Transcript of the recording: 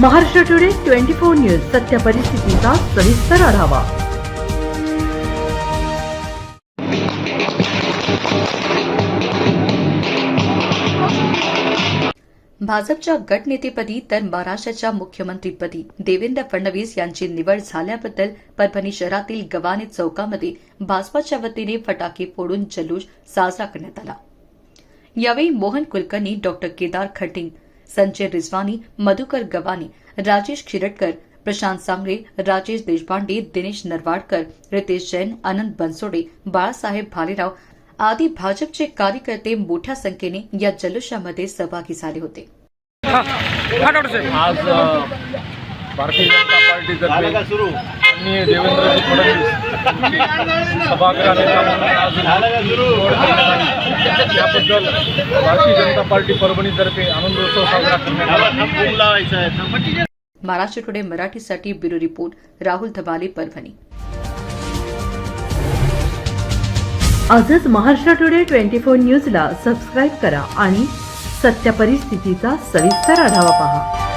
Maharashtra today twenty four news सत्य परिस्थितीचा सविस्तर आढावा. भाजपच्या गटनेतेपदी तर महाराष्ट्राच्या मुख्यमंत्रीपदी देवेंद्र फडणवीस यांची निवड झाल्याबद्दल परभणी शहरातील गव्हाणे चौकामध्ये भाजपाच्या वतीने फटाके फोडून जल्लोष साजरा करण्यात आला. यावेळी मोहन कुलकर्णी डॉक्टर केदार खटिंग संजय रिजवानी मधुकर गवानी राजेश खिरटकर प्रशांत सांगरे राजेश देशपांडे दिनेश नरवाडकर रितेश जैन आनंद बनसोडे बाळासाहेब भालेराव आदी भाजपचे कार्यकर्ते मोठ्या संख्येने या जल्लोषामध्ये सहभागी झाले होते. आज भारतीय जनता पार्टीतर्फे माननीय देवेंद्रजी फडणवीस सभागृह नेता म्हणून आज निवड करण्यात आली याबद्दल भारतीय जनता पार्टी परभणीतर्फे आनंदोत्सव साजरा करण्यात आला. महाराष्ट्र टुडे मराठीसाठी ब्युरो रिपोर्ट राहुल धबाले परभणी. आजच महाराष्ट्र टुडे ट्वेंटी फोर न्यूजला सबस्क्राईब करा आणि सत्य परिस्थितीचा सविस्तर आढावा पहा.